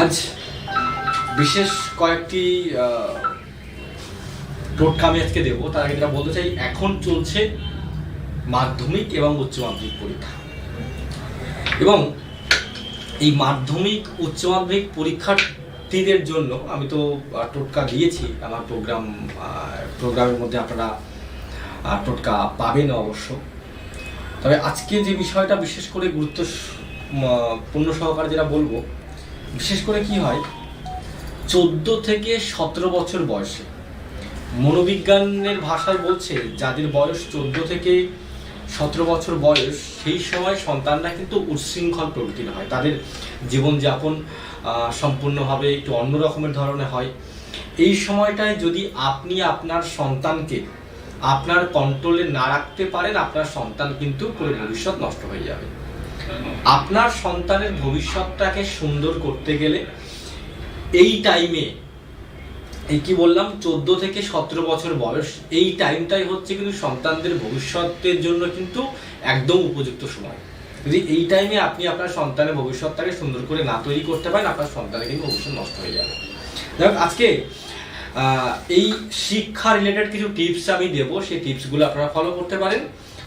আজ বিশেষ কয়েকটি টোটকা আমি আজকে দেবো। তার আগে যেটা বলতে চাই, এখন চলছে মাধ্যমিক এবং উচ্চ মাধ্যমিক পরীক্ষা। এবং এই মাধ্যমিক, উচ্চ মাধ্যমিক পরীক্ষার্থীদের জন্য আমি তো টোটকা দিয়েছি। আমার প্রোগ্রাম প্রোগ্রামের মধ্যে আপনারা টোটকা পাবেন অবশ্য। তবে আজকে যে বিষয়টা বিশেষ করে গুরুত্ব পূর্ণ সহকারে যেটা বলব বিশেষ করে কি হয়? চোদ্দ থেকে সতেরো বছর বয়সে। মনোবিজ্ঞানের ভাষায় বলছে, যাদের বয়স চোদ্দ থেকে সতেরো বছর বয়স, সেই সময় সন্তানরা কিন্তু উচ্ছৃঙ্খল প্রকৃতির হয়। তাদের জীবনযাপন সম্পূর্ণভাবে একটু অন্য রকমের ধরনের হয়। এই সময়টায় যদি আপনি আপনার সন্তানকে আপনার কন্ট্রোলে না রাখতে পারেন, আপনার সন্তান কিন্তু পুরো ভবিষ্যৎ নষ্ট হয়ে যাবে। আপনার সন্তানের ভবিষ্যৎটাকে সুন্দর করতে গেলে এই টাইমে এই কি বললাম, চোদ্দ থেকে সতেরো বছর বয়স, এই টাইমটাই হচ্ছে কিন্তু সন্তানদের ভবিষ্যতের জন্য কিন্তু একদম উপযুক্ত সময়। যদি এই টাইমে আপনি আপনার সন্তানের ভবিষ্যৎটাকে সুন্দর করে না তৈরি করতে পারেন, আপনার সন্তানের কিন্তু ভবিষ্যৎ নষ্ট হয়ে যাবে। যাই আজকে এই শিক্ষা রিলেটেড কিছু টিপস আমি দেবো। সেই টিপসগুলো আপনারা ফলো করতে পারেন।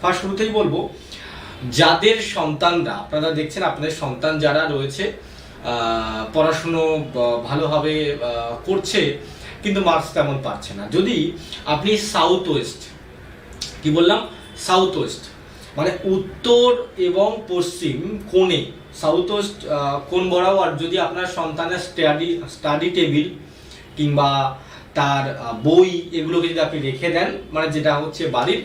আর শুরুতেই বলব যাদের সন্তানরা, আপনারা দেখছেন আপনাদের সন্তান যারা রয়েছে পড়াশুনো ভালোভাবে করছে, কিন্তু মার্কস তেমন পাচ্ছে না। যদি আপনি সাউথ ওয়েস্ট কি বললাম? সাউথ ওয়েস্ট মানে উত্তর এবং পশ্চিম কোণে সাউথ ওয়েস্ট কোণ বরাবর যদি আপনার সন্তানের স্টাডি স্টাডি টেবিল কিংবা তার বই এগুলোকে যদি আপনি রেখে দেন মানে যেটা হচ্ছে বাড়ির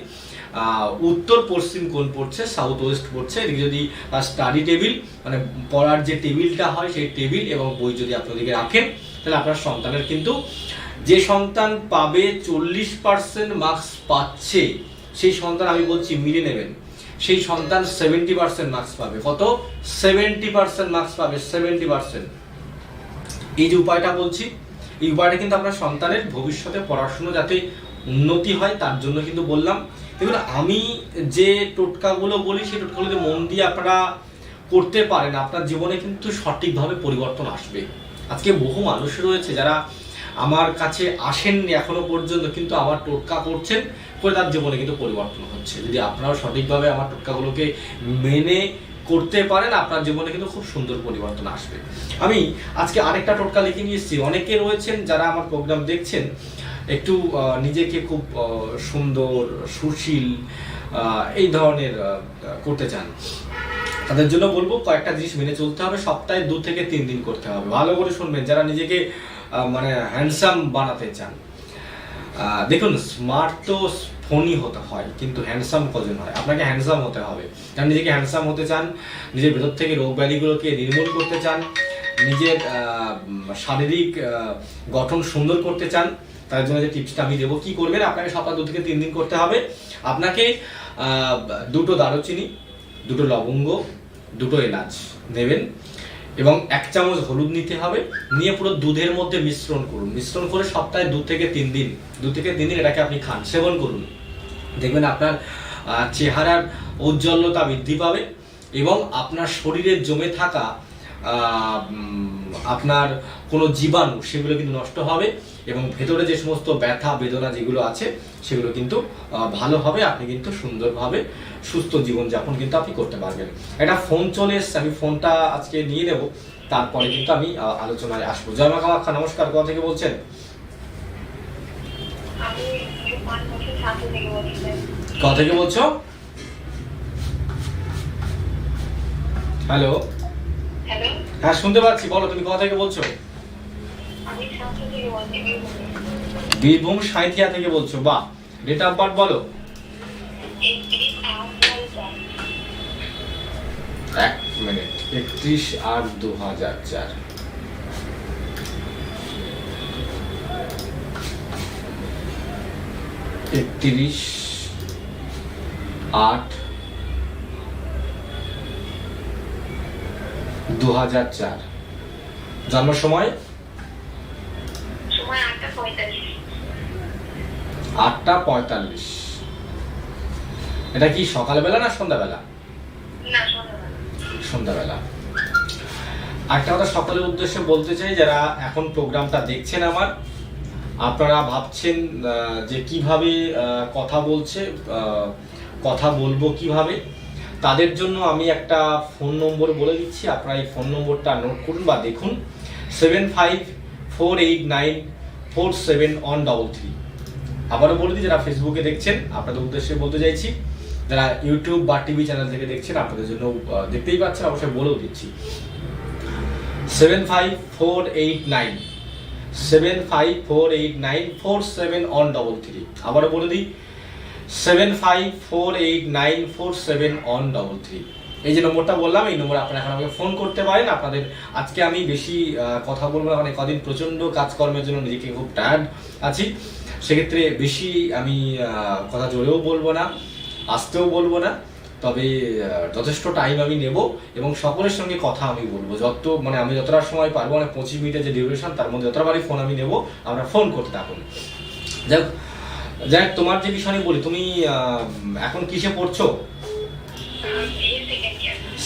উত্তর পশ্চিম কোণ পড়ছে সাউথ ওয়েস্ট পড়ছে। এদিকে যদি স্টাডি টেবিল মানে পড়ার যে টেবিলটা হয় সেই টেবিল এবং বই যদি আপনি ওদিকে রাখেন, তাহলে আপনার সন্তানের কিন্তু যে সন্তান পাবে চল্লিশ পার্সেন্ট মার্কস পাচ্ছে, সেই সন্তান আমি বলছি মিলে নেবেন। সেই সন্তান সেভেন্টি পার্সেন্ট মার্কস পাবে। কত? সেভেন্টি পার্সেন্ট মার্কস পাবে সেভেন্টি পার্সেন্ট এই যে উপায়টা বলছি, এই উপায়টা কিন্তু আপনার সন্তানের ভবিষ্যতে পড়াশুনো যাতে উন্নতি হয়, তার জন্য কিন্তু বললাম দেখুন, আমি যে টোটকাগুলো বলি, সেই টোটকাগুলো যদি মন দিয়ে আপনারা করতে পারেন। আপনার জীবনে কিন্তু সঠিকভাবে পরিবর্তন আসবে। আজকে বহু মানুষ রয়েছে যারা আমার কাছে আসেননি এখনও পর্যন্ত, কিন্তু আমার টোটকা করছেন করে তার জীবনে কিন্তু পরিবর্তন হচ্ছে। যদি আপনারাও সঠিকভাবে আমার টোটকাগুলোকে মেনে করতে পারেন, আপনার জীবনে কিন্তু খুব সুন্দর পরিবর্তন আসবে। আমি আজকে আরেকটা টোটকা লিখে নিয়ে এসেছি। অনেকে রয়েছেন যারা আমার প্রোগ্রাম দেখছেন। একটু নিজেকে খুব সুন্দর, সুশীল এই ধরনের করতে চান। তাদের জন্য বলব, কয়েকটা জিনিস মেনে চলতে হবে, সপ্তাহে দু থেকে তিন দিন করতে হবে। ভালো করে শুনবেন, যারা নিজেকে মানে হ্যান্ডসাম বানাতে চান। দেখুন স্মার্ট তো ফোনই হতে হয়, কিন্তু হ্যান্ডসাম কজন হয়? আপনাকে হ্যান্ডসাম হতে হবে। যারা নিজেকে হ্যান্ডসাম হতে চান, নিজের ভেতর থেকে রোগ ব্যাধিগুলোকে নির্মূল করতে চান, নিজের শারীরিক গঠন সুন্দর করতে চান তার জন্য যে টিপসটা আমি দেবো। কি করবেন? আপনাকে সপ্তাহে দু থেকে তিন দিন করতে হবে। আপনাকে দুটো দারুচিনি, দুটো লবঙ্গ, দুটো এলাচ নেবেন এবং এক চামচ হলুদ নিতে হবে। নিয়ে পুরো দুধের মধ্যে মিশ্রণ করুন। মিশ্রণ করে সপ্তাহে দু থেকে তিন দিন, দু থেকে তিন দিন এটাকে আপনি খান। সেবন করুন। দেখবেন আপনার চেহারার ঔজ্জ্বল্যতা বৃদ্ধি পাবে এবং আপনার শরীরে জমে থাকা আপনার কোনো জীবাণু সেগুলো কিন্তু নষ্ট হবে এবং ভেতরে যে সমস্ত ব্যথা বেদনা যেগুলো আছে সেগুলো কিন্তু ভালো হবে আপনি কিন্তু সুন্দরভাবে সুস্থ জীবনযাপন কিন্তু আপনি করতে পারবেন। একটা ফোন চলে এসছে আমি ফোনটা আজকে নিয়ে নেব তারপরে কিন্তু আমি আলোচনায় আসব। জয় মা কামাখ্যা নমস্কার কোথা থেকে বলছেন? কোথা থেকে বলছো? হ্যালো? হ্যাঁ শুনতে পাচ্ছি বলো তুমি কোথা থেকে বলছো বীরভূমে। সাঁইথিয়া থেকে বলছো বাহ ডেট অফ বার্থ বলো। এক মিনিট একত্রিশ আট দু হাজার চার একত্রিশ আট দু হাজার চার। জন্ম সময়? আটটা পঁয়তাল্লিশ। এটা কি সকালবেলা না সন্ধ্যাবেলা? সন্ধ্যাবেলা। সন্ধ্যাবেলা। একটা কথা সকলের উদ্দেশ্যে বলতে চাই যারা এখন প্রোগ্রামটা দেখছেন আমার আপনারা ভাবছেন যে কীভাবে কথা বলছে কথা বলব কীভাবে? তাদের জন্য আমি একটা ফোন নম্বর বলে দিচ্ছি। আপনারা এই ফোন নম্বরটা নোট করুন বা দেখুন। Seven five four eight nine four seven one double three আবারও বলে দিই, যারা ফেসবুকে দেখছেন, আপনাদের উদ্দেশ্যে বলতে চাইছি, যারা ইউটিউব বা টিভি চ্যানেল থেকে দেখছেন, আপনাদের জন্য দেখতেই পাচ্ছেন, অবশ্যই বলেও দিচ্ছি। Seven five four eight nine seven five four eight nine four seven one double three আবারও বলে দিই seven five four eight nine four seven one double three এই যে নম্বরটা বললাম এই নম্বরে আপনারা এখন আমাকে ফোন করতে পারেন। আপনাদের আজকে আমি বেশি কথা বলব না মানে কদিন প্রচণ্ড কাজকর্মের জন্য নিজেকে খুব টায়ার্ড আছি। সেক্ষেত্রে বেশি আমি কথা জোরেও বলব না আসতেও বলব না তবে যথেষ্ট টাইম আমি নেব এবং সকলের সঙ্গে কথা আমি বলব। যত মানে আমি যতটা সময় পারব মানে পঁচিশ মিনিটের যে ডিউরেশন তার মধ্যে যতবারই ফোন আমি নেব আপনারা ফোন করতে থাকুন। যাই হোক, যাই তোমার যে বিষয় বলি, তুমি এখন কিসে পড়ছো?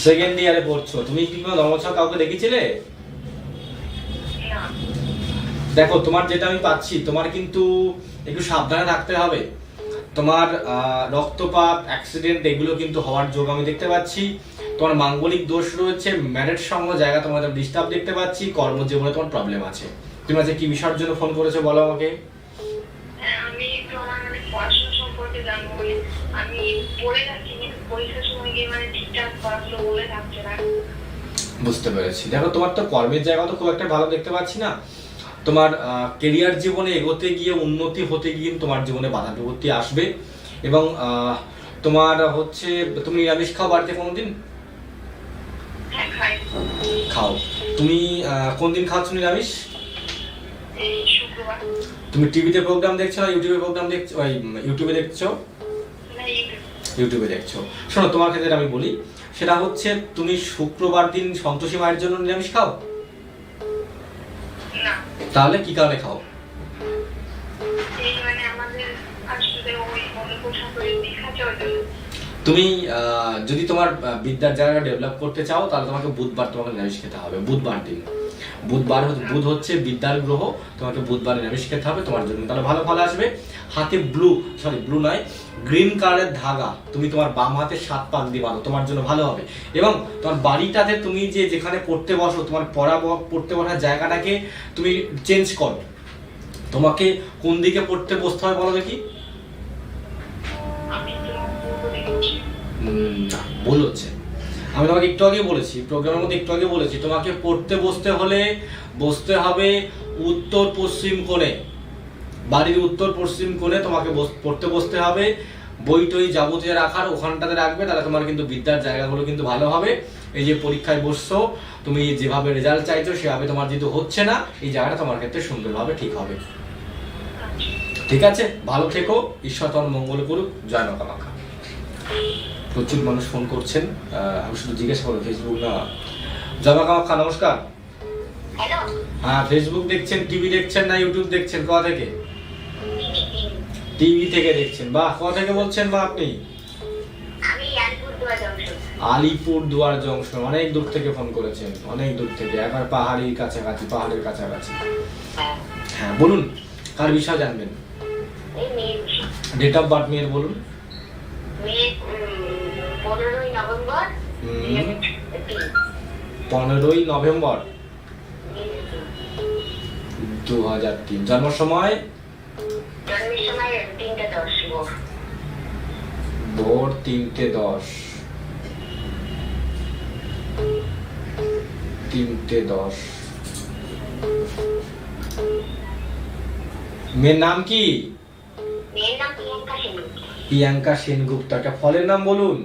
সেকেন্ড ইয়ারে পড়ছো। তুমি কি কোনো ধর্মছক কাউকে দেখেছিলে? দেখো, তোমার যেটা আমি পাচ্ছি, তোমার কিন্তু একটু সাবধানে থাকতে হবে। তোমার রক্তপাত অ্যাক্সিডেন্ট এগুলো কিন্তু হওয়ার যোগ আমি দেখতে পাচ্ছি। তোমার মাঙ্গলিক দোষ রয়েছে ম্যারেজ সঙ্গ জায়গা তোমার ডিস্টার্ব দেখতে পাচ্ছি, কর্মজীবনে তোমার প্রবলেম আছে। তুমি আজকে কি বিষয়ের জন্য ফোন করেছ বলো আমাকে হ্যাঁ, আমি একটু আমার মানে পড়াশোনা সম্পর্কে জানব বলে আমি পড়ে যাচ্ছি কিন্তু পরীক্ষার সময় গিয়ে মানে ঠিকঠাক পড়াগুলো বলে থাকছে না। বুঝতে পেরেছি। দেখো তোমার তো কর্মের জায়গা তো খুব একটা ভালো দেখতে পাচ্ছি না। তোমার কেরিয়ার জীবনে এগোতে গিয়ে উন্নতি হতে গিয়ে তোমার জীবনে বাধা বিপত্তি আসবে। এবং তোমার হচ্ছে তুমি নিরামিষ খাও বাড়িতে কোনোদিন? হ্যাঁ খাও। তুমি কোন দিন খাচ্ছ নিরামিষ? তুমি টিভিতে প্রোগ্রাম দেখছ ইউটিউবে প্রোগ্রাম দেখছ ইউটিউবে দেখছ? ইউটিউব দেখছ। শোনো তোমার ক্ষেত্রে আমি বলি সেটা হচ্ছে তুমি শুক্রবার দিন সন্তোষী মায়ের জন্য নিরামিষ খাও? তাহলে কি কারণে খাও? মানে তুমি আহ, যদি তোমার বিদ্যার জায়গা ডেভেলপ করতে চাও তাহলে তোমাকে বুধবার তোমাকে নিরামিষ খেতে হবে বুধবার দিন। বুধবার হচ্ছে- বুধ হচ্ছে বিদ্যার গ্রহ তোমাকে বুধবার নিরামিষ খেতে হবে তোমার জন্য তাহলে ভালো ফল আসবে। হাতে ব্লু সরি ব্লু নয় গ্রিন কালারের ধাগা তুমি তোমার বাম হাতে সাত পাক দিয়ে বাঁধো তোমার জন্য ভালো হবে। এবং তোমার বাড়িটাতে তুমি যে যেখানে পড়তে বসো তোমার পড়া পড়তে বসার জায়গাটাকে তুমি চেঞ্জ করো। তোমাকে কোন দিকে পড়তে বসতে হবে বলো দেখি? ভুল হচ্ছে। আমি তোমাকে একটু আগে বলেছি, প্রোগ্রামের মধ্যে একটু আগে বলেছি, তোমাকে পড়তে বসতে হলে বসতে হবে উত্তর পশ্চিম কোণে। বাড়ির উত্তর পশ্চিম কোণে তোমাকে পড়তে বসতে হবে, বই টই যাবতীয় রাখার ওখানটাতে রাখবে, তাহলে তোমার কিন্তু বিদ্যার জায়গাগুলো কিন্তু ভালো হবে। এই যে পরীক্ষায় বসছো, তুমি যেভাবে রেজাল্ট চাইছো, সেভাবে তোমার যেহেতু হচ্ছে না, এই জায়গাটা তোমার ক্ষেত্রে সুন্দরভাবে ঠিক হবে। ঠিক আছে? ভালো থেকো, ঈশ্বর তোমার মঙ্গল করুক, জয় মা কামাখ্যা প্রচুর মানুষ ফোন করছেন। আমি শুধু জিজ্ঞেস করব ফেসবুক না। জয় মা কামাখ্যা নমস্কার। হ্যাঁ ফেসবুক দেখছেন টিভি দেখছেন না ইউটিউব দেখছেন? কোথা থেকে? টিভি থেকে দেখছেন। বা কোথা থেকে বলছেন বা আপনি? আলিপুর দুয়ার জংশন অনেক দূর থেকে ফোন করেছেন। অনেক দূর থেকে। একবার পাহাড়ির কাছাকাছি পাহাড়ের কাছাকাছি। হ্যাঁ। হ্যাঁ বলুন কার বিষয় জানবেন? ডেট অফ বার্থ মেয়ের বলুন। পনেরোই নভেম্বর হুম, পনেরোই নভেম্বর। দু হাজার তিন। জন্ম সময়? ভোর তিনটে দশ। তিনটে দশ। মেয়ের নাম কি? মেয়ের নাম প্রিয়াঙ্কা সেন। প্রিয়াঙ্কা সেনগুপ্ত। একটা ফলের নাম বলুন।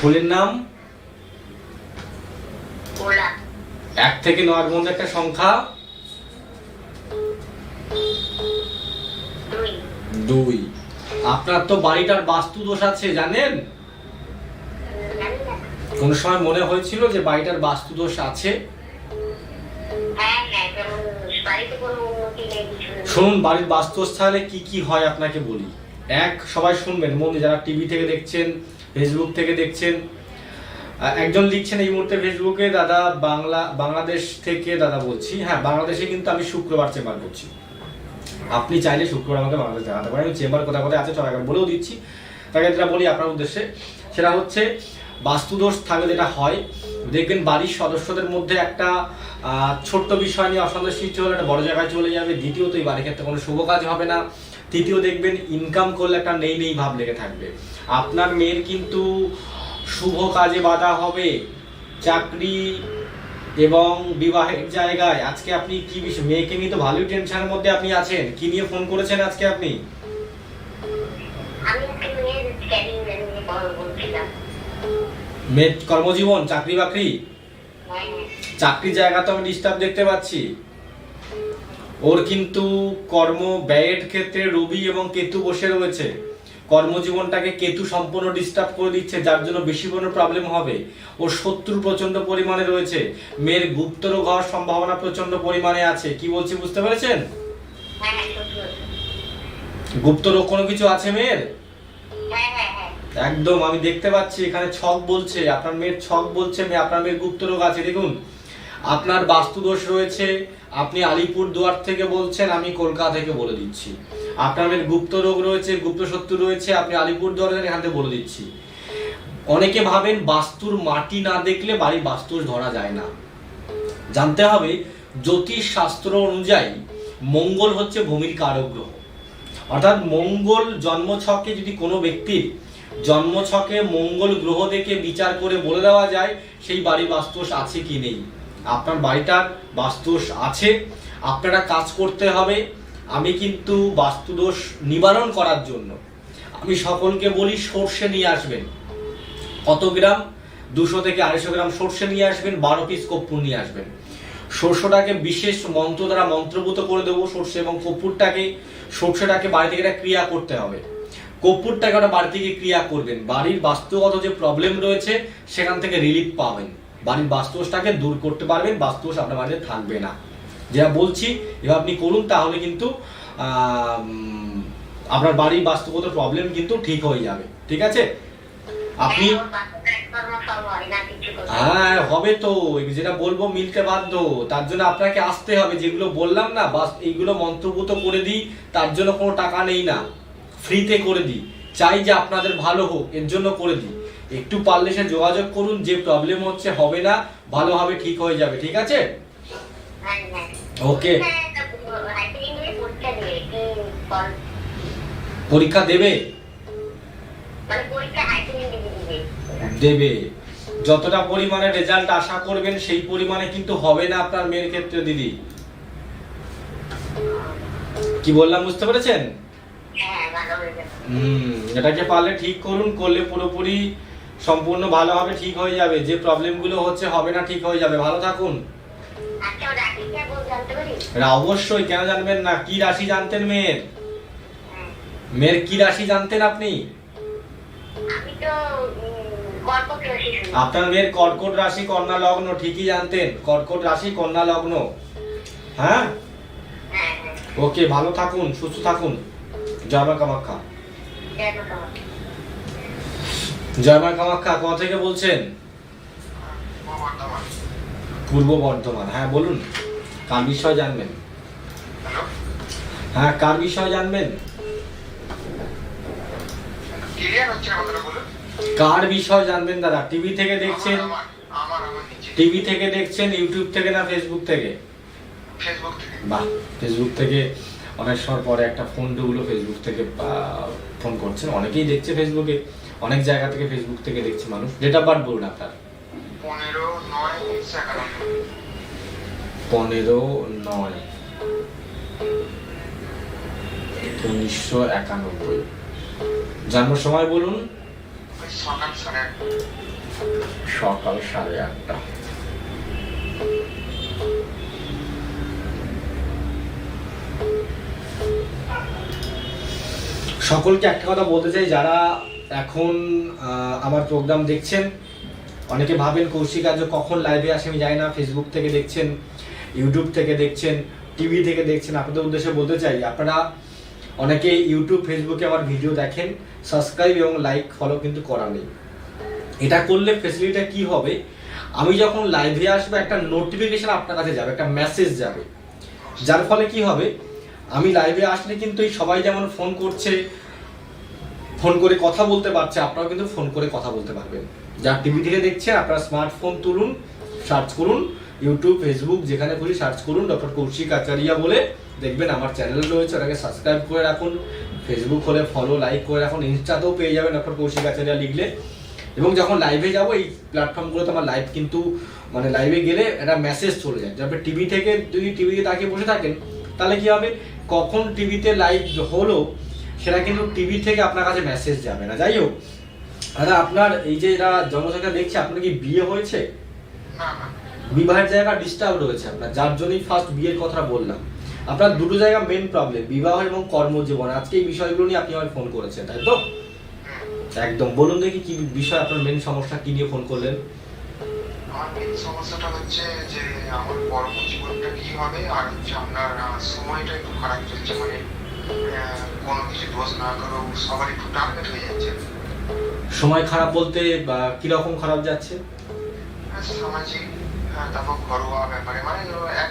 ফুলের নাম? এক থেকে নয়ের মধ্যে একটা সংখ্যা? দুই। আপনার তো বাড়িটার বাস্তু দোষ আছে জানেন? জানি কোন সময় মনে হয়েছিল যে বাড়িটার বাস্তু দোষ আছে শুনুন, বাড়ির বাস্তুস্থানে কি কি হয় আপনাকে বলি। এক, সবাই শুনবেন, মন যারা টিভি থেকে দেখছেন ফেসবুক থেকে দেখছেন একজন লিখছেন এই মুহূর্তে ফেসবুকে দাদা, বাংলা, বাংলাদেশ থেকে দাদা বলছি। হ্যাঁ বাংলাদেশে কিন্তু আমি শুক্রবার চেম্বার করছি। আপনি চাইলে শুক্রবার আমাকে বাংলাদেশ জানাতে পারেন। আমি চেম্বার কোথায় কোথায় আছে সবাই বলেও দিচ্ছি। তাকে যেটা বলি আপনার উদ্দেশ্যে, সেটা হচ্ছে, বাস্তুদোষ থাকলে যেটা হয় দেখবেন বাড়ির সদস্যদের মধ্যে একটা ছোট্ট বিষয় নিয়ে অসন্তোষ সৃষ্টি হলে একটা বড় জায়গায় চলে যাবে। দ্বিতীয়ত, এই বাড়ির ক্ষেত্রে কোনো শুভ কাজ হবে না। তৃতীয়, দেখবেন ইনকাম করলে একটা নেই নেই ভাব লেগে থাকবে। আপনার মেয়ের কিন্তু শুভ কাজে বাধা হবে। চাকরি এবং বিবাহের জায়গায় আজকে আপনি কি বিষয় মেয়েকে নিয়ে তো ভালোই টেনশনের মধ্যে আপনি আছেন। কি নিয়ে ফোন করেছেন আজকে আপনি? আমি একটা মেয়ের নিয়ে বলছিলাম মেয়ের কর্মজীবন চাকরি বাকরি? চাকরির জায়গা তো আমি ডিস্টার্ব দেখতে পাচ্ছি। ওর কিন্তু কর্ম ব্যয়ের ক্ষেত্রে রবি এবং কেতু বসে রয়েছে। কর্মজীবনটাকে কেতু সম্পূর্ণ ডিস্টার্ব করে দিচ্ছে যার জন্য বেশি কোনো প্রবলেম হবে। ওর শত্রু প্রচণ্ড পরিমাণে রয়েছে। মেয়ের গুপ্তরোগ হওয়ার সম্ভাবনা প্রচণ্ড পরিমাণে আছে। কি বলছি বুঝতে পেরেছেন? হ্যাঁ হ্যাঁ। গুপ্তরোগ কোনো কিছু আছে মেয়ের? হ্যাঁ হ্যাঁ একদম, আমি দেখতে পাচ্ছি, এখানে ছক বলছে, আপনার মেয়ের ছক বলছে, মেয়ে, আপনার মেয়ের গুপ্ত রোগ আছে, দেখুন। আপনার বাস্তু দোষ রয়েছে, আপনি আলিপুর দুয়ার থেকে বলছেন, আমি কলকাতা থেকে বলে দিচ্ছি। আপনার মেয়ের গুপ্ত রোগ রয়েছে গুপ্ত শত্রু রয়েছে, আপনি আলিপুর দুয়ার এখান থেকে বলে দিচ্ছি। অনেকে ভাবেন বাস্তুর মাটি না দেখলে বাড়ির বাস্তু ধরা যায় না। জানতে হবে জ্যোতিষ শাস্ত্র অনুযায়ী মঙ্গল হচ্ছে ভূমির কারক গ্রহ। অর্থাৎ মঙ্গল জন্মছকে যদি কোনো ব্যক্তির জন্মছকে মঙ্গল গ্রহ দেখে বিচার করে বলে দেওয়া যায়, সেই বাড়ি বাস্তুস আছে কি নেই। আপনার বাড়িটার বাস্তুস আছে, আপনারা কাজ করতে হবে, আমি কিন্তু বাস্তুদোষ নিবারণ করার জন্য। আমি সকলকে বলি, সর্ষে নিয়ে আসবেন। কত গ্রাম? দুশো থেকে আড়াইশো গ্রাম সর্ষে নিয়ে আসবেন, বারো পিস কর্পূর নিয়ে আসবেন। সর্ষটাকে বিশেষ মন্ত্র দ্বারা মন্ত্রভূত করে দেবো, সর্ষে এবং কর্পূরটাকে, সর্ষেটাকে বাড়ি থেকে একটা ক্রিয়া করতে হবে। কর্পূরটাকে ওটা বাড়ি থেকে ক্রিয়া করবেন। বাড়ির বাস্তুগত যে প্রবলেম রয়েছে, সেখান থেকে রিলিফ পাবেন। বাড়ির বাস্তুদোষটাকে দূর করতে পারবেন বাস্তুদোষ আপনার বাড়িতে থাকবে না। যেটা বলছি, এবার আপনি করুন, তাহলে কিন্তু আপনার বাড়ির বাস্তুগত প্রবলেম কিন্তু ঠিক হয়ে যাবে। ঠিক আছে? আপনি। হ্যাঁ হবে তো। যেটা বলব, মিলতে বাধ্য। তার জন্য আপনাকে আসতে হবে। যেগুলো বললাম না, বাস এইগুলো মন্ত্রভূত করে দিই। তার জন্য কোনো টাকা নেই না। ফ্রিতে করে দিই। চাই যে আপনাদের ভালো হোক, এর জন্য করে দিই। একটু পারলে সে যোগাযোগ করুন, যে প্রবলেম হচ্ছে হবে না, ভালোভাবে ঠিক হয়ে যাবে, ঠিক আছে। ওকে পরীক্ষা দেবে? দিবে। যতটা পরিমাণে রেজাল্ট আশা করবেন, সেই পরিমাণে কিন্তু হবে না আপনার মেয়ের ক্ষেত্রে, দিদি। কি বললাম, বুঝতে পেরেছেন? হুম এটাকে পারলে ঠিক করুন করলে পুরোপুরি সম্পূর্ণ ভালোভাবে ঠিক হয়ে যাবে। যে প্রবলেমগুলো হচ্ছে হবে না ঠিক হয়ে যাবে। ভালো থাকুন। আচ্ছা অবশ্যই কেন জানবেন না? কি রাশি জানতেন মেয়ের? হ্যাঁ। মেয়ের কি রাশি জানতেন আপনি? আপনার মেয়ের কর্কট রাশি কন্যা লগ্ন ঠিকই জানতেন। কর্কট রাশি কন্যা লগ্ন। হ্যাঁ? হ্যাঁ হ্যাঁ। ওকে ভালো থাকুন সুস্থ থাকুন। জয় মা কামাখ্যা জয় মা কালী। জয় মা কামাখ্যা কোথা থেকে বলছেন? পূর্ব বর্ধমান। হ্যাঁ বলুন। কার বিষয় জানবেন? হ্যাঁ কার বিষয় জানবেন? কার বিষয় জানবেন দাদা? টিভি থেকে দেখছেন? টিভি থেকে দেখছেন? ইউটিউব থেকে না ফেসবুক থেকে? ফেসবুক থেকে। বাহ ফেসবুক থেকে অনেক সময় পরে একটা ফোন ঢুকলো ফেসবুক থেকে ফোন করছেন অনেকেই দেখছে ফেসবুকে অনেক জায়গা থেকে ফেসবুক থেকে দেখছে মানুষ। ডেট অফ বার্থ বলুন আপনার। পনেরো নয় পনেরো নয় উনিশশো একানব্বই। জন্ম সময় বলুন? সকাল সাড়ে আটটা। সকলকে একটা কথা বলতে চাই, যারা এখন আমার প্রোগ্রাম দেখছেন, অনেকে ভাবেন কৌশিক আজ কখন লাইভে আসে আমি জানি না ফেসবুক থেকে দেখছেন ইউটিউব থেকে দেখছেন টিভি থেকে দেখছেন, আপনাদের উদ্দেশ্যে বলতে চাই, আপনারা অনেকে ইউটিউব ফেসবুকে আমার ভিডিও দেখেন সাবস্ক্রাইব এবং লাইক ফলো কিন্তু করা নেই। এটা করলে ফেসিলিটিটা কি হবে? আমি যখন লাইভে আসব, একটা নোটিফিকেশন আপনার কাছে যাবে, একটা মেসেজ যাবে। যার ফলে কি হবে? আমি লাইভে আসলে কিন্তু এই সবাই যেমন ফোন করছে ফোন করে কথা বলতে পারছে, আপনারাও কিন্তু ফোন করে কথা বলতে পারবেন। যা টিভি থেকে দেখছেন, আপনারা স্মার্টফোন তুলুন, সার্চ করুন, ইউটিউব, ফেসবুক, যেখানে খুলি সার্চ করুন, ডক্টর কৌশিক আচারিয়া বলে দেখবেন আমার চ্যানেল রয়েছে, ওটাকে সাবস্ক্রাইব করে রাখুন। ফেসবুক হলে ফলো লাইক করে রাখুন, ইনস্টাতেও পেয়ে যাবেন ডক্টর কৌশিক আচারিয়া লিখলে। এবং যখন লাইভে যাব, এই প্ল্যাটফর্মগুলোতে আমার লাইভ কিন্তু মানে লাইভে গেলে একটা মেসেজ চলে যায়। যাবে টিভি থেকে, যদি টিভিতে তাকিয়ে বসে থাকেন, তাহলে কি হবে? কখন টিভিতে লাইভ হলো সেটা কিন্তু টিভি থেকে আপনার কাছে মেসেজ যাবে না। যাই হোক দাদা আপনার এই যে এরা জনসংখ্যা দেখছে আপনার কি বিয়ে হয়েছে? বিবাহের জায়গা ডিস্টার্ব রয়েছে আপনার যার জন্যই ফার্স্ট বিয়ের কথা বললাম। আপনার দুটো জায়গা মেন প্রবলেম বিবাহ এবং কর্মজীবন। আজকে এই বিষয়গুলো নিয়ে আপনি আমার ফোন করেছেন তাই তো? একদম বলুন দেখি কি বিষয় আপনার মেন সমস্যা কি নিয়ে ফোন করলেন? আমার মেন সমস্যাটা হচ্ছে যে আমার কর্মজীবনটা কি হবে আর হচ্ছে আপনার সময়টা একটু খারাপ চলছে মানে কোনো কিছু দোষ না করেও সবার একটু টার্গেট হয়ে যাচ্ছে। সময় খারাপ বলতে বা কীরকম খারাপ যাচ্ছে? আর সামাজিক তারপর ঘরোয়া ব্যাপারে মানে এক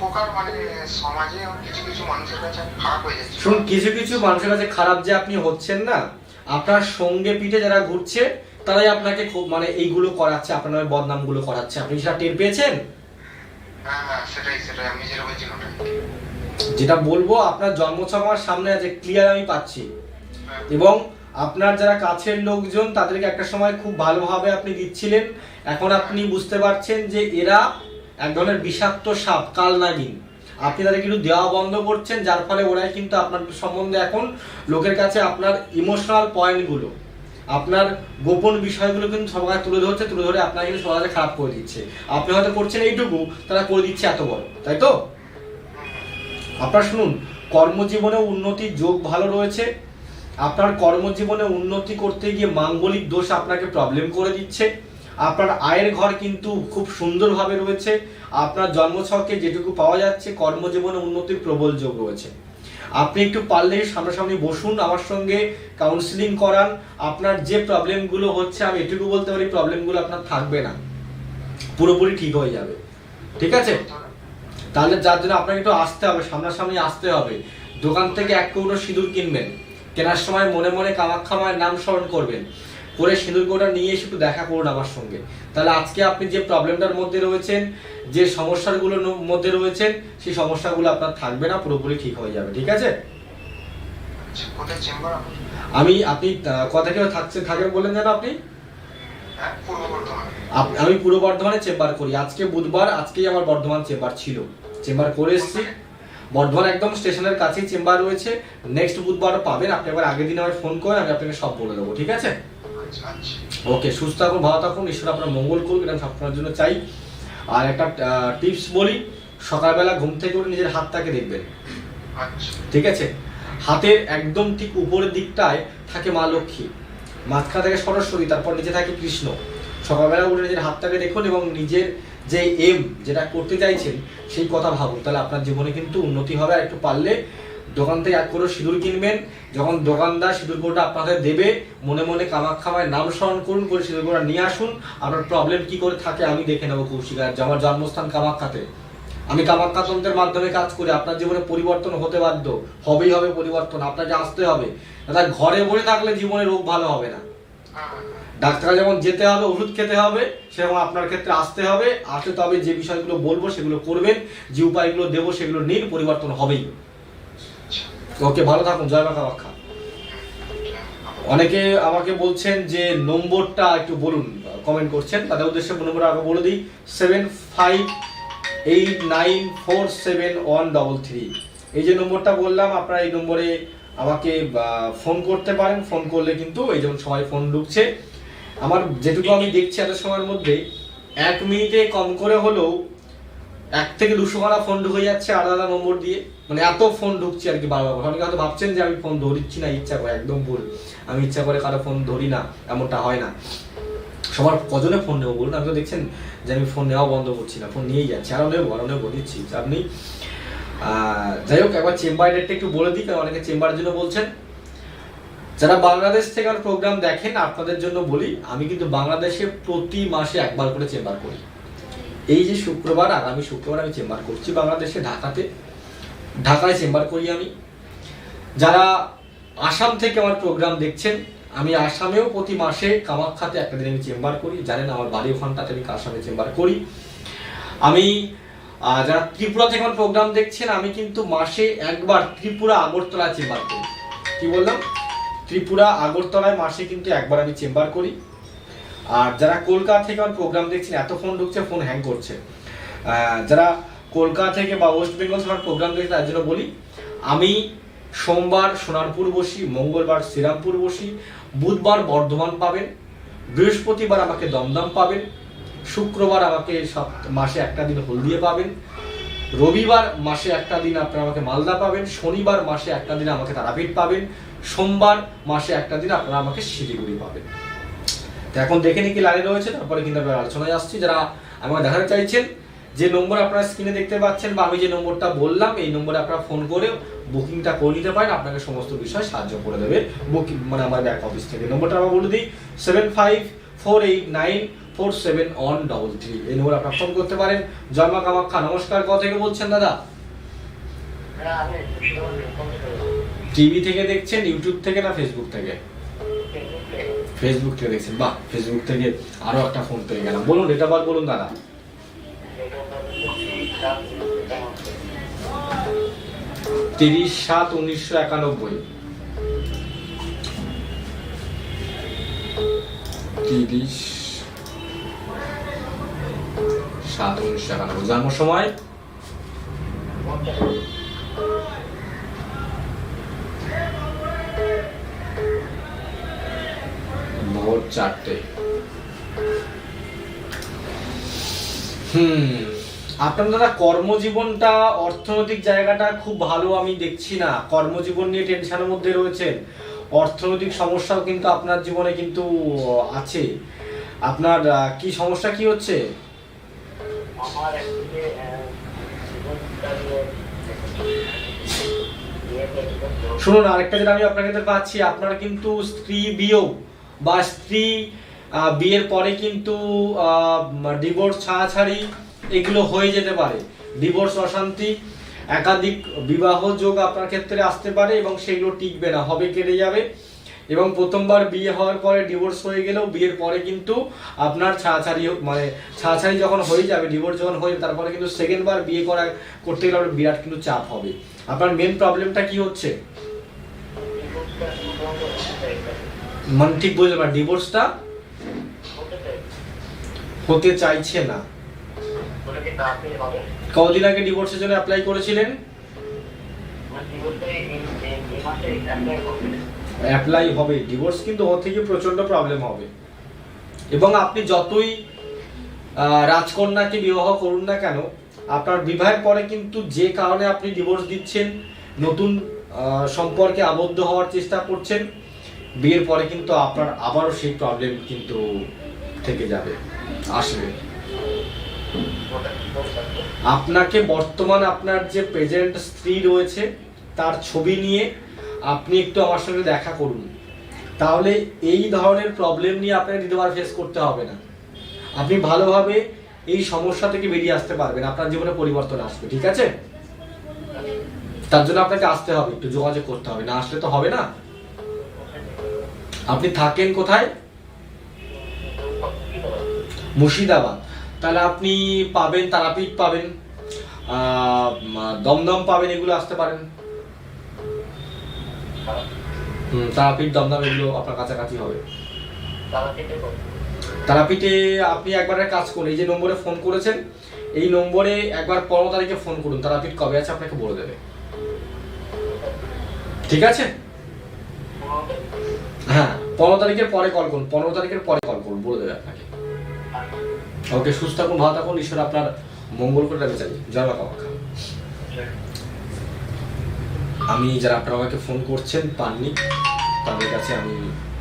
প্রকার মানে সমাজে কিছু কিছু মানুষের কাছে খারাপ হয়ে যাচ্ছে। শুনুন কিছু কিছু মানুষের কাছে খারাপ যে আপনি হচ্ছেন না আপনার সঙ্গে পিঠে যারা ঘুরছে তারাই আপনাকে খুব মানে এইগুলো করাচ্ছে আপনার নামে বদনামগুলো করাচ্ছে। আপনি সেটা টের পেয়েছেন? হ্যাঁ হ্যাঁ সেটাই সেটাই আমি যেটা বলছি ওটাই। যেটা বলব, আপনার জন্মছক আমার সামনে আছে ক্লিয়ার আমি পাচ্ছি। এবং আপনার যারা কাছের লোকজন, তাদেরকে একটা সময় খুব ভালোভাবে আপনি দিচ্ছিলেন। এখন আপনি বুঝতে পারছেন যে এরা এক ধরনের বিষাক্ত সাপ, কাল নাগিন। আপনি তাদেরকে একটু দেওয়া বন্ধ করছেন, যার ফলে ওরাই কিন্তু আপনার সম্বন্ধে এখন লোকের কাছে আপনার ইমোশনাল পয়েন্টগুলো আপনার গোপন বিষয়গুলো কিন্তু কাছে তুলে ধরছে, তুলে ধরে আপনার কিন্তু সবাই খারাপ করে দিচ্ছে। আপনি হয়তো করছেন এইটুকু, তারা করে দিচ্ছে এত বড়, তাই তো? আপনার শুনুন, কর্মজীবনে উন্নতির যোগ ভালো রয়েছে। আপনার কর্মজীবনে উন্নতি করতে গিয়ে মাঙ্গলিক দোষ আপনাকে প্রবলেম করে দিচ্ছে। আপনার আয়ের ঘর কিন্তু খুব সুন্দরভাবে রয়েছে। আপনার জন্মছকে যেটুকু পাওয়া যাচ্ছে, কর্মজীবনে উন্নতির প্রবল যোগ রয়েছে। আপনি একটু পারলে সামনাসামনি বসুন আমার সঙ্গে কাউন্সিলিং করান। আপনার যে প্রবলেমগুলো হচ্ছে, আমি এটুকু বলতে পারি প্রবলেমগুলো আপনার থাকবে না। পুরোপুরি ঠিক হয়ে যাবে। ঠিক আছে? তাহলে যার জন্য আপনাকে একটু আসতে হবে সামনাসামনি আসতে হবে। দোকান থেকে এক কৌটো সিঁদুর কিনবেন। কেনার সময় মনে মনে কামাখ্যা মায়ের নাম স্মরণ করবেন। করে সিঁদুর কৌটা নিয়ে এসে একটু দেখা করুন আমার সঙ্গে। তাহলে আজকে আপনি যে প্রবলেমটার মধ্যে রয়েছেন যে সমস্যাগুলোর মধ্যে রয়েছেন সেই সমস্যাগুলো আপনার থাকবে না পুরোপুরি ঠিক হয়ে যাবে ঠিক আছে? আচ্ছা, আমি আপনি কথা কেউ থাকছেন থাকেন বলেন যেন আপনি? হ্যাঁ আমি পূর্ব বর্ধমানে চেম্বার করি। আজকে বুধবার আজকেই আমার বর্ধমান চেম্বার ছিল। চেম্বার করে এসেছি। বর্ধমান একদম স্টেশনের কাছেই চেম্বার রয়েছে। নেক্সট বুধবার পাবেন। আপনি আবার আগের দিন আমার ফোন করেন, আমি আপনাকে সব বলে দেবো, ঠিক আছে? ওকে সুস্থ থাকুন, ভালো থাকুন। ঈশ্বর আপনার মঙ্গল করুক, এটা সবসময়ের জন্য চাই। আর একটা টিপস বলি, সকালবেলা ঘুম থেকে উঠে নিজের হাতটাকে দেখবেন। ঠিক আছে? হাতের একদম ঠিক উপরের দিকটায় থাকে মা লক্ষ্মী। মাঝখান থেকে সরস্বতী, তারপর নিচে থাকে কৃষ্ণ। সকালবেলা উঠে নিজের হাতটাকে দেখুন এবং নিজের যে এম যেটা করতে চাইছেন, সেই কথা ভাবুন। তাহলে আপনার জীবনে কিন্তু উন্নতি হবে। আর একটু পারলে দোকান থেকে এক করে সিঁদুর কিনবেন। যখন দোকানদার সিঁদুর কোটা আপনাদের দেবে, মনে মনে কামাক্ষামায় নাম স্মরণ করুন, করে সিঁদুর কোটা নিয়ে আসুন। আপনার প্রবলেম কি করে থাকে, আমি দেখে নেব কৌশিকার যে আমার জন্মস্থান কামাক্ষাতে আমি কামাক্ষা তন্ত্রের মাধ্যমে কাজ করি, আপনার জীবনে পরিবর্তন হতে বাধ্য। হবেই হবে পরিবর্তন, আপনাকে আসতে হবে। দাদা, ঘরে বসে থাকলে জীবনে রোগ ভালো হবে না। ডাক্তার যেমন যেতে হবে, ওষুধ খেতে হবে, সেরকম আপনার ক্ষেত্রে আসতে হবে। আসতে তবে যে বিষয়গুলো বলব, সেগুলো করবেন, যে উপায়গুলো দেবো, সেগুলো নিন, পরিবর্তন হবেই। ওকে, ভালো থাকুন, জয় মা কামাক্ষা অনেকে আমাকে বলছেন যে নম্বরটা একটু বলুন কমেন্ট করছেন। তাদের উদ্দেশ্যে নম্বর আগে বলে দিই seven five eight nine four seven one double three এই যে নম্বরটা বললাম, আপনারা এই নম্বরে আমাকে ফোন করতে পারেন। ফোন করলে কিন্তু এই যেমন সবাই ফোন ঢুকছে আমার যেটুকু আমি দেখছি এত সময়ের মধ্যে, এক মিনিটে কম করে হলেও এক থেকে দুশো খানা ফোন ঢুকে যাচ্ছে আলাদা আলাদা নম্বর দিয়ে। মানে এত ফোন ঢুকছে আর কি বারবার। অনেকে হয়তো ভাবছেন যে আমি ফোন ধরিচ্ছি না, ইচ্ছা করে, একদম ভুল। আমি ইচ্ছা করে কারও ফোন ধরি না, এমনটা হয় না। সবার কজনে ফোন নেব বলুন, আপনি তো দেখছেন যে আমি ফোন নেওয়া বন্ধ করছি না, ফোন নিয়েই যাচ্ছি আরও নেব আরও নেব, দিচ্ছি আপনি যাই হোক, একবার চেম্বার ডেটটা একটু বলে দিই, কারণ অনেকে চেম্বারের জন্য বলছেন। যারা বাংলাদেশ থেকে আমার প্রোগ্রাম দেখেন, আপনাদের জন্য বলি, আমি কিন্তু বাংলাদেশে প্রতি মাসে একবার করে চেম্বার করি। এই যে শুক্রবার, আগামী শুক্রবার আমি চেম্বার করছি বাংলাদেশে, ঢাকাতে। ঢাকায় চেম্বার করি আমি। যারা আসাম থেকে আমার প্রোগ্রাম দেখছেন, আমি আসামেও প্রতি মাসে কামাখ্যাতে একটা দিন আমি চেম্বার করি। জানেন, আমার বাড়ি ওখানটাতে আমি আসামে চেম্বার করি। আমি যারা ত্রিপুরা থেকে আমার প্রোগ্রাম দেখছেন, আমি কিন্তু মাসে একবার ত্রিপুরা আগরতলা চেম্বার করি। কি বললাম? ত্রিপুরা, আগরতলায় মাসে কিন্তু একবার আমি চেম্বার করি। আর যারা কলকাতা থেকে আমার প্রোগ্রাম দেখছেন, এত ফোন ঢুকছে ফোন হ্যাং করছে। যারা কলকাতা থেকে বা ওয়েস্ট বেঙ্গল থেকে আমার প্রোগ্রাম দেখছে তার জন্য বলি, আমি সোমবার সোনারপুর বসি, মঙ্গলবার শ্রীরামপুর বসি, বুধবার বর্ধমান পাবেন, বৃহস্পতিবার আমাকে দমদম পাবেন, শুক্রবার আমাকে মাসে একটা দিন হলদিয়ে পাবেন, রবিবার মাসে একটা দিন আপনারা আমাকে মালদা পাবেন, শনিবার মাসে একটা দিন আমাকে তারাপীঠ পাবেন সোমবার মাসে একটা দিন আপনারা আমাকে শিলিগুড়ি পাবেন। তো এখন দেখে নিই কি লাইনে রয়েছে, তারপরে কিন্তু আমরা আলোচনায় আসছি। যারা আমাকে দেখাতে চাইছেন, যে নম্বর আপনারা স্ক্রিনে দেখতে পাচ্ছেন বা আমি যে নম্বরটা বললাম, এই নম্বরে আপনারা ফোন করে বুকিংটা করে নিতে পারেন। আপনাকে সমস্ত বিষয় সাহায্য করে দেবে বুকিং মানে আমার ব্যাক অফিস থেকে। নম্বরটা আমরা বলে দিই seven five four eight nine four seven one double three এই নম্বরে আপনারা ফোন করতে পারেন। জন্মা কামাখ্যা নমস্কার। কথা থেকে বলছেন দাদা? হ্যাঁ টিভি থেকে দেখছেন, ইউটিউব থেকে না ফেসবুক থেকে? ফেসবুক থেকে দেখছেন। বাহ ফেসবুক থেকে আরও একটা ফোন পেয়ে গেলাম। বলুন এটা বার বলুন দাদা। তিরিশ সাত উনিশশো একানব্বই। তিরিশ সাত উনিশশো একানব্বই। জন্ম সময়? ভোর চারটে। হুম আপনার কর্মজীবনটা অর্থনৈতিক জায়গাটা খুব ভালো আমি দেখছি না। কর্মজীবন নিয়ে টেনশনের মধ্যে রয়েছেন। অর্থনৈতিক সমস্যাও কিন্তু আপনার জীবনে কিন্তু আছে। আপনার কি সমস্যা কি হচ্ছে? আমার শুনুন আরেকটা যেটা আমি আপনার কাছে পাচ্ছি আপনার কিন্তু স্ত্রী বিয়োগ। বা স্ত্রী বিয়ের পরে কিন্তু ডিভোর্স ছাড়াছাড়ি এগুলো হয়ে যেতে পারে। ডিভোর্স অশান্তি একাধিক বিবাহ যোগ আপনার ক্ষেত্রে আসতে পারে এবং সেগুলো টিকবে না হবে কেটে যাবে। এবং প্রথমবার বিয়ে হওয়ার পরে ডিভোর্স হয়ে গেলেও বিয়ের পরে কিন্তু আপনার ছাড়াছাড়ি মানে ছাড়াছাড়ি যখন হয়ে যাবে ডিভোর্স যখন হয়ে যাবে, তারপরে কিন্তু সেকেন্ডবার বিয়ে করা করতে গেলে বিরাট কিন্তু চাপ হবে। আপনার মেন প্রবলেমটা কি হচ্ছে? মানে ঠিক বুঝতে পার ডিভোর্সটা হতে চাইছে না। কদিন আগে ডিভোর্সের জন্য অ্যাপ্লাই করেছিলেন? অ্যাপ্লাই হবে। ডিভোর্স কিন্তু ওর থেকে প্রচণ্ড প্রবলেম হবে। এবং আপনি যতই রাজকন্যাকে বিবাহ করুন না কেন, আপনার বিবাহের পরে কিন্তু যে কারণে আপনি ডিভোর্স দিচ্ছেন, নতুন সম্পর্কে আবদ্ধ হওয়ার চেষ্টা করছেন বিয়ের পরে কিন্তু আপনার আবারও সেই প্রবলেম কিন্তু থেকে যাবে, আসবে। আপনাকে বর্তমান আপনার যে প্রেজেন্ট স্ত্রী রয়েছে, তার ছবি নিয়ে আপনি একটু আমার সঙ্গে দেখা করুন। তাহলে এই ধরনের প্রবলেম নিয়ে আপনাকে দ্বিতীয়বার ফেস করতে হবে না। আপনি ভালোভাবে এই সমস্যা থেকে বেরিয়ে আসতে পারবেন, আপনার জীবনে পরিবর্তন আসবে, ঠিক আছে? তার জন্য আপনাকে আসতে হবে, একটু যোগাযোগ করতে হবে, না আসলে তো হবে না। আপনি থাকেন কোথায়? মুর্শিদাবাদ। তাহলে আপনি পাবেন তারাপীঠ পাবেন দমদম পাবেন এগুলো আসতে পারেন। তারাপীঠ দমদম এগুলো আপনার কাছাকাছি হবে। তারাপীঠে আপনি একবার কাজ করুন এই যে নম্বরে ফোন করেছেন এই নম্বরে একবার পনেরো তারিখে ফোন করুন তারাপীঠ কবে আছে আপনাকে বলে দেবে। ঠিক আছে? হ্যাঁ। পনেরো তারিখের পরে কল করুন, পনেরো তারিখের পরে কল করুন, বলে দেবে আপনাকে। ওকে, সুস্থ থাকুন, ভালো থাকুন, ঈশ্বর আপনার মঙ্গল করে রাখতে চাই জয় কামাখ্যা। আমি যারা আপনারা আমাকে ফোন করছেন পাননি, তাদের কাছে আমি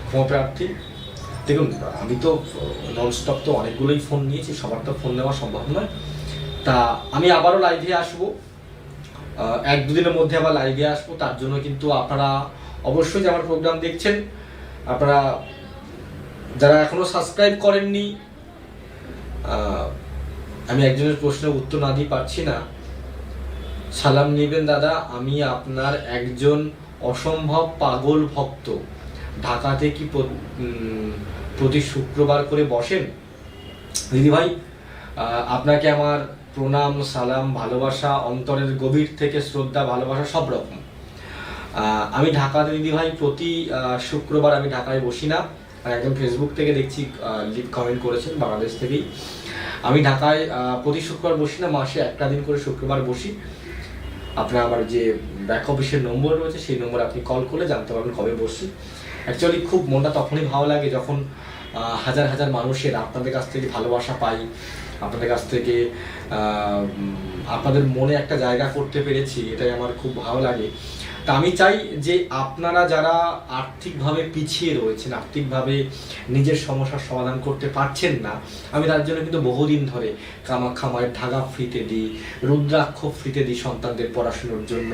ক্ষমা প্রার্থী। দেখুন, আমি তো নন স্টপ তো অনেকগুলোই ফোন নিয়েছি, সবার তো ফোন নেওয়া সম্ভব নয়। তা আমি আবারও লাইভে আসব। এক দুদিনের মধ্যে আবার লাইভে আসব, তার জন্য কিন্তু আপনারা অবশ্যই যে আমার প্রোগ্রাম দেখছেন আপনারা যারা এখনও সাবস্ক্রাইব করেননি আমি একজনের প্রশ্নের উত্তর না দিয়ে পারছি না। সালাম নেবেন দাদা, আমি আপনার একজন অসম্ভব পাগল ভক্ত। ঢাকাতে কি প্রতি শুক্রবার করে বসেন? দিদি ভাই আপনাকে আমার প্রণাম, সালাম, ভালোবাসা, অন্তরের গভীর থেকে শ্রদ্ধা, ভালোবাসা সব রকম। আমি ঢাকাতে দিদি ভাই প্রতি শুক্রবার আমি ঢাকায় বসি না। একদম ফেসবুক থেকে দেখছি লিভ কমেন্ট করেছেন বাংলাদেশ থেকেই। আমি ঢাকায় প্রতি শুক্রবার বসি না, মাসে একটা দিন করে শুক্রবার বসি। আপনার আমার যে ব্যাক অফিসের নম্বর রয়েছে, সেই নম্বরে আপনি কল করলে জানতে পারবেন কবে বসছি। অ্যাকচুয়ালি খুব মনটা তখনই ভালো লাগে যখন হাজার হাজার মানুষের আপনাদের কাছ থেকে ভালোবাসা পাই, আপনাদের কাছ থেকে আপনাদের মনে একটা জায়গা করতে পেরেছি, এটাই আমার খুব ভালো লাগে। তা আমি চাই যে আপনারা যারা আর্থিকভাবে পিছিয়ে রয়েছেন, আর্থিকভাবে নিজের সমস্যার সমাধান করতে পারছেন না, আমি তার জন্য কিন্তু বহুদিন ধরে মায়ের ধাগা ফ্রিতে দিই, রুদ্রাক্ষ ফ্রিতে দিই সন্তানদের পড়াশুনোর জন্য,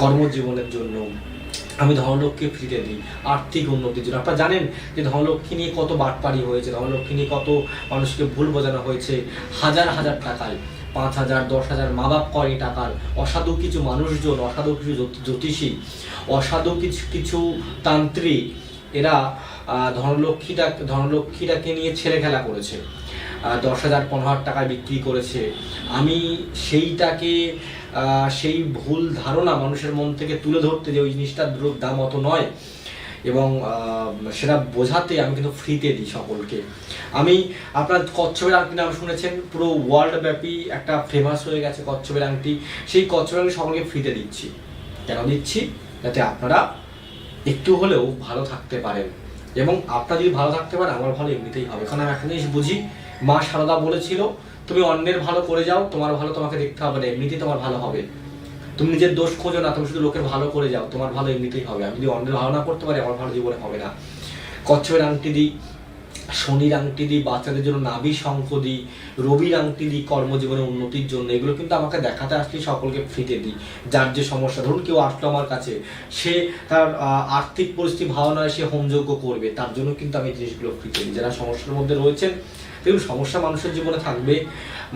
কর্মজীবনের জন্য। আমি ধনলক্ষ্মী ফ্রিতে দিই, আর্থিক উন্নতির জন্য। আপনারা জানেন যে ধনলক্ষ্মী নিয়ে কত বাটপাড়ি হয়েছে, ধনলক্ষ্মী নিয়ে কত মানুষকে ভুল বোঝানো হয়েছে, হাজার হাজার টাকায়। পাঁচ হাজার, দশ হাজার মা বাপ করে টাকার। অসাধু কিছু মানুষজন, অসাধু কিছু জ্যোতিষী, অসাধু কিছু কিছু তান্ত্রিক, এরা ধনলক্ষ্মীটা, ধনলক্ষ্মীটাকে নিয়ে ছেলে খেলা করেছে। দশ হাজার, পনেরো হাজার টাকায় বিক্রি করেছে। আমি সেইটাকে সেই ভুল ধারণা মানুষের মন থেকে তুলে ধরতে যে ওই জিনিসটার দাম অত নয়। এবং সেটা বোঝাতে আমি কিন্তু ফ্রিতে দিই সকলকে। আমি আপনার কচ্ছপের আংটি নাম শুনেছেন, পুরো ওয়ার্ল্ড ব্যাপী একটা ফেমাস হয়ে গেছে কচ্ছপের আংটি। সেই কচ্ছপের আংটি সকলকে ফ্রিতে দিচ্ছি। কেন দিচ্ছি? যাতে আপনারা একটু হলেও ভালো থাকতে পারেন। এবং আপনারা যদি ভালো থাকতে পারেন, আমার ভালো এমনিতেই হবে। কারণ আমি একটা জিনিস বুঝি, মা সারদা বলেছিল, তুমি অন্যের ভালো করে যাও, তোমার ভালো তোমাকে দেখতে হবে না, এমনিতেই তোমার ভালো হবে। তুমি নিজের দোষ খোঁজো না, তুমি শুধু লোকের ভালো করে যাও, তোমার ভালো এমনিতেই হবে। আমি যদি অন্যের ভালো না করতে পারি, আমার ভালো জীবনে হবে না। কচ্ছপের আংটি দিই, শনির আংটি দিই, বাচ্চাদের জন্য নাভি শঙ্খ দিই, রবির আংটি দিই কর্মজীবনের উন্নতির জন্য। এগুলো কিন্তু আমাকে দেখাতে আসলে সকলকে ফ্রিতে দিই। যার যে সমস্যা, ধরুন কেউ আসলো আমার কাছে, সে তার আর্থিক পরিস্থিতি ভালো নয়, সে হোমযোগ্য করবে, তার জন্য কিন্তু আমি জিনিসগুলো ফ্রিতে দিই। যারা সমস্যার মধ্যে রয়েছেন দেখুন সমস্যা মানুষের জীবনে থাকবে।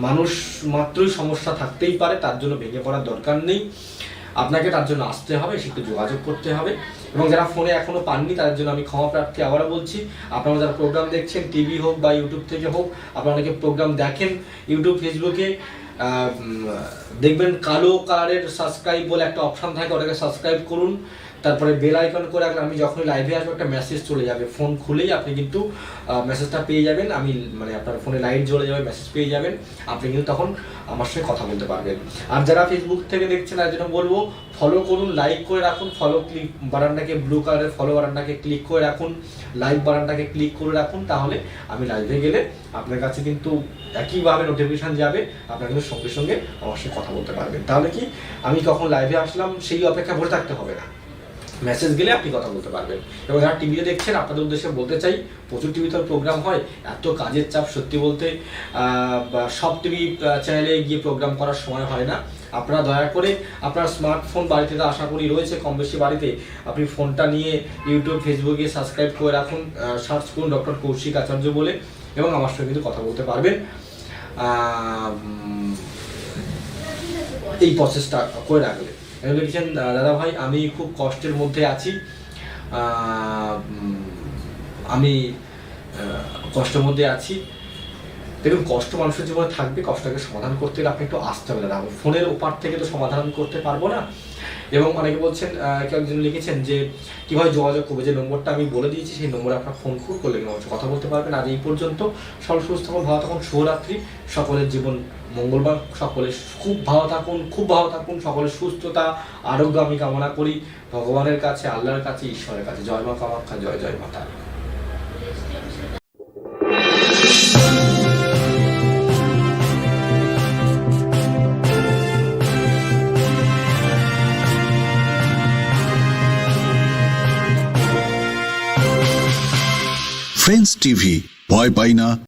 মানুষ মাত্রই সমস্যা থাকতেই পারে, তার জন্য ভেঙে পড়ার দরকার নেই। আপনাকে তার জন্য আসতে হবে সেটা যোগাযোগ করতে হবে। এবং যারা ফোনে এখনও পাননি, তাদের জন্য আমি ক্ষমা প্রার্থী আবারও বলছি, আপনারা যারা প্রোগ্রাম দেখছেন টিভি হোক বা ইউটিউব থেকে হোক, আপনারা অনেকে প্রোগ্রাম দেখেন ইউটিউব ফেসবুকে দেখবেন কালো কালারের সাবস্ক্রাইব বলে একটা অপশন থাকে, ওটাকে সাবস্ক্রাইব করুন। তারপরে বেল আইকন করে রাখলে আমি যখনই লাইভে আসব, একটা মেসেজ চলে যাবে। ফোন খুলেই আপনি কিন্তু মেসেজটা পেয়ে যাবেন। আমি মানে আপনার ফোনে লাইট জ্বলে যাবে মেসেজ পেয়ে যাবেন। আপনি কিন্তু তখন আমার সঙ্গে কথা বলতে পারবেন। আর যারা ফেসবুক থেকে দেখছেন আর জন্য বলব ফলো করুন লাইক করে রাখুন ফলো ক্লিক বাটনটাকে ব্লু কালারের ফলো বাটনটাকে ক্লিক করে রাখুন লাইক বাটনটাকে ক্লিক করে রাখুন, তাহলে আমি লাইভে গেলে আপনার কাছে কিন্তু একইভাবে নোটিফিকেশন যাবে। আপনার কিন্তু সঙ্গে সঙ্গে আমার সঙ্গে কথা বলতে পারবেন। তাহলে কি, আমি কখন লাইভে আসলাম, সেই অপেক্ষা বসে থাকতে হবে না। মেসেজ গেলে আপনি কথা বলতে পারবেন। এবং যারা টিভিতে দেখছেন, আপনাদের উদ্দেশ্যে বলতে চাই, প্রচুর টিভিতে প্রোগ্রাম হয়। এত কাজের চাপ, সত্যি বলতে সব টিভি চ্যানেলে গিয়ে প্রোগ্রাম করার সময় হয় না। আপনারা দয়া করে আপনার স্মার্টফোন বাড়িতে তো আশা করি রয়েছে কম বেশি বাড়িতে। আপনি ফোনটা নিয়ে ইউটিউব ফেসবুকে সাবস্ক্রাইব করে রাখুন সার্চ করুন ডক্টর কৌশিক আচার্য বলে, এবং আমার সঙ্গে কিন্তু কথা বলতে পারবেন। এই প্রসেসটা করে রাখলে এবং লিখেছেন দাদা ভাই, আমি খুব কষ্টের মধ্যে আছি। আমি কষ্টের মধ্যে আছি। দেখুন, কষ্ট মানুষের জীবনে থাকবে কষ্টকে সমাধান করতে গেলে আপনি একটু আসতে হবে, দাদা ফোনের ওপার থেকে তো সমাধান করতে পারব না। এবং অনেকে বলছেন কেউ একজন লিখেছেন যে, কীভাবে যোগাযোগ করবে? যে নম্বরটা আমি বলে দিয়েছি, সেই নম্বরে আপনার ফোন খুব করলে কথা বলতে পারবেন। আর এই পর্যন্ত সকল সুস্থ ভালো থাকুন। শুভরাত্রি। সকলের জীবন মঙ্গলবার সকলে খুব ভালো থাকুন, খুব ভালো থাকুন, সকলের সুস্থতা, আরোগ্য আমি কামনা করি। ভগবানের কাছে, আল্লাহর কাছে, ঈশ্বরের কাছে। জয় মা কামাখ্যা, জয় জয় মাতা। ফ্রেন্ডস টিভি ভয় পাই না।